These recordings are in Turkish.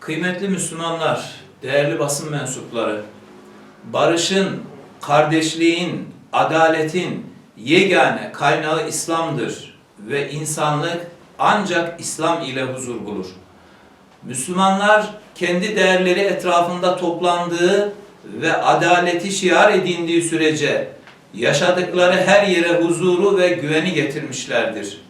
Kıymetli Müslümanlar, değerli basın mensupları, barışın, kardeşliğin, adaletin yegane kaynağı İslam'dır ve insanlık ancak İslam ile huzur bulur. Müslümanlar kendi değerleri etrafında toplandığı ve adaleti şiar edindiği sürece yaşadıkları her yere huzuru ve güveni getirmişlerdir.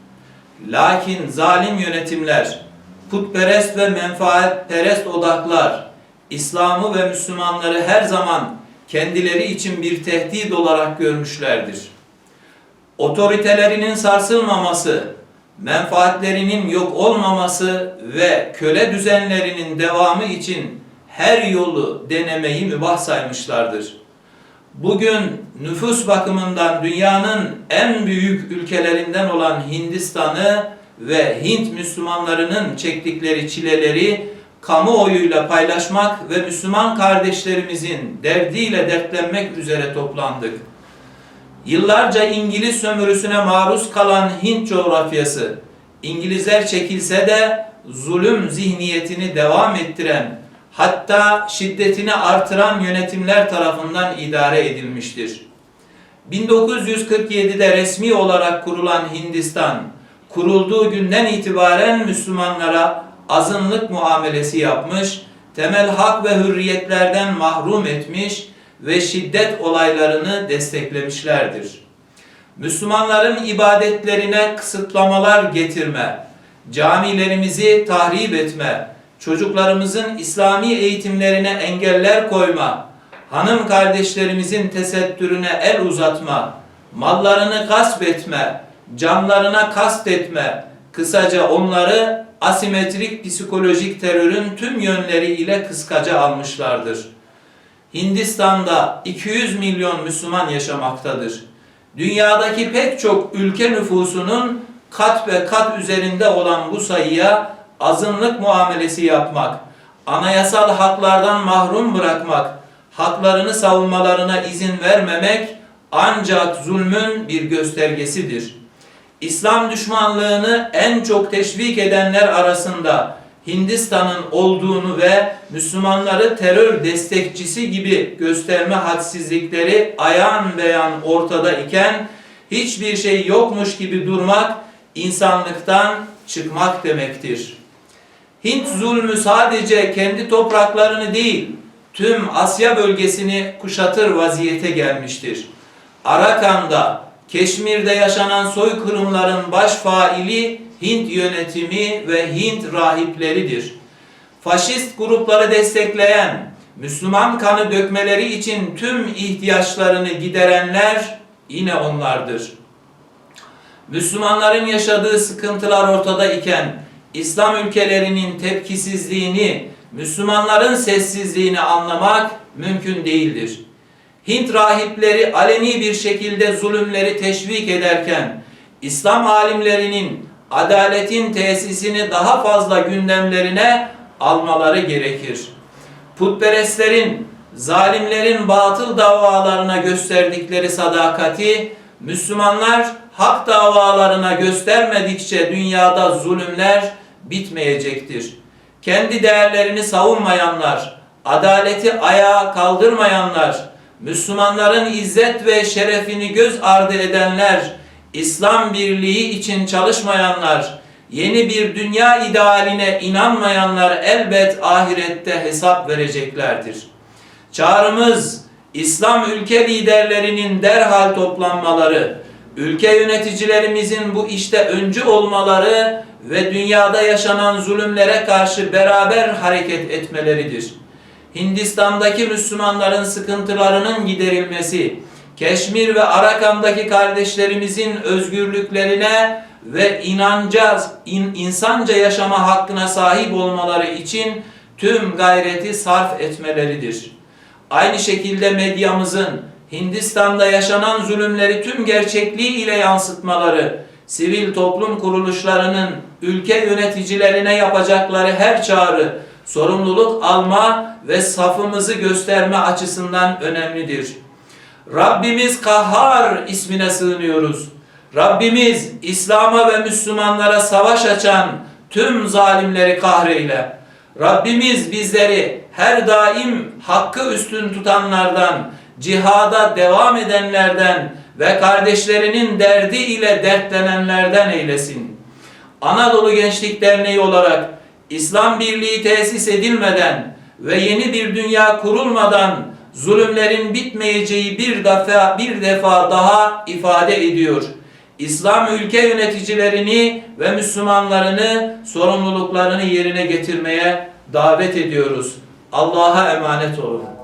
Lakin zalim yönetimler, putperest ve menfaatperest odaklar, İslam'ı ve Müslümanları her zaman kendileri için bir tehdit olarak görmüşlerdir. Otoritelerinin sarsılmaması, menfaatlerinin yok olmaması ve köle düzenlerinin devamı için her yolu denemeyi mübah saymışlardır. Bugün nüfus bakımından dünyanın en büyük ülkelerinden olan Hindistan'ı ve Hint Müslümanlarının çektikleri çileleri kamuoyuyla paylaşmak ve Müslüman kardeşlerimizin derdiyle dertlenmek üzere toplandık. Yıllarca İngiliz sömürüsüne maruz kalan Hint coğrafyası, İngilizler çekilse de zulüm zihniyetini devam ettiren, hatta şiddetini artıran yönetimler tarafından idare edilmiştir. 1947'de resmi olarak kurulan Hindistan, kurulduğu günden itibaren Müslümanlara azınlık muamelesi yapmış, temel hak ve hürriyetlerden mahrum etmiş ve şiddet olaylarını desteklemişlerdir. Müslümanların ibadetlerine kısıtlamalar getirme, camilerimizi tahrip etme, çocuklarımızın İslami eğitimlerine engeller koyma, hanım kardeşlerimizin tesettürüne el uzatma, mallarını gasp etme, canlarına kast etme, kısaca onları asimetrik psikolojik terörün tüm yönleriyle kıskaca almışlardır. Hindistan'da 200 milyon Müslüman yaşamaktadır. Dünyadaki pek çok ülke nüfusunun kat ve kat üzerinde olan bu sayıya azınlık muamelesi yapmak, anayasal haklardan mahrum bırakmak, haklarını savunmalarına izin vermemek ancak zulmün bir göstergesidir. İslam düşmanlığını en çok teşvik edenler arasında Hindistan'ın olduğunu ve Müslümanları terör destekçisi gibi gösterme hadsizlikleri ayan beyan ortada iken hiçbir şey yokmuş gibi durmak insanlıktan çıkmak demektir. Hint zulmü sadece kendi topraklarını değil, tüm Asya bölgesini kuşatır vaziyete gelmiştir. Arakan'da, Keşmir'de yaşanan soykırımların baş faili Hint yönetimi ve Hint rahipleridir. Faşist grupları destekleyen, Müslüman kanı dökmeleri için tüm ihtiyaçlarını giderenler yine onlardır. Müslümanların yaşadığı sıkıntılar ortada iken İslam ülkelerinin tepkisizliğini, Müslümanların sessizliğini anlamak mümkün değildir. Hint rahipleri aleni bir şekilde zulümleri teşvik ederken İslam alimlerinin adaletin tesisini daha fazla gündemlerine almaları gerekir. Putperestlerin, zalimlerin batıl davalarına gösterdikleri sadakati Müslümanlar hak davalarına göstermedikçe dünyada zulümler bitmeyecektir. Kendi değerlerini savunmayanlar, adaleti ayağa kaldırmayanlar, Müslümanların izzet ve şerefini göz ardı edenler, İslam birliği için çalışmayanlar, yeni bir dünya idealine inanmayanlar elbet ahirette hesap vereceklerdir. Çağrımız İslam ülke liderlerinin derhal toplanmaları, ülke yöneticilerimizin bu işte öncü olmaları ve dünyada yaşanan zulümlere karşı beraber hareket etmeleridir. Hindistan'daki Müslümanların sıkıntılarının giderilmesi, Keşmir ve Arakan'daki kardeşlerimizin özgürlüklerine ve inanca, in, insanca yaşama hakkına sahip olmaları için tüm gayreti sarf etmeleridir. Aynı şekilde medyamızın Hindistan'da yaşanan zulümleri tüm gerçekliği ile yansıtmaları, sivil toplum kuruluşlarının ülke yöneticilerine yapacakları her çağrı, sorumluluk alma ve safımızı gösterme açısından önemlidir. Rabbimiz Kahhar ismine sığınıyoruz. Rabbimiz İslam'a ve Müslümanlara savaş açan tüm zalimleri kahreyle. Rabbimiz bizleri her daim hakkı üstün tutanlardan, cihada devam edenlerden ve kardeşlerinin derdi ile dertlenenlerden eylesin. Anadolu Gençlik Derneği olarak İslam Birliği tesis edilmeden ve yeni bir dünya kurulmadan zulümlerin bitmeyeceği bir defa bir defa daha ifade ediyor. İslam ülke yöneticilerini ve Müslümanlarını sorumluluklarını yerine getirmeye davet ediyoruz. Allah'a emanet olun.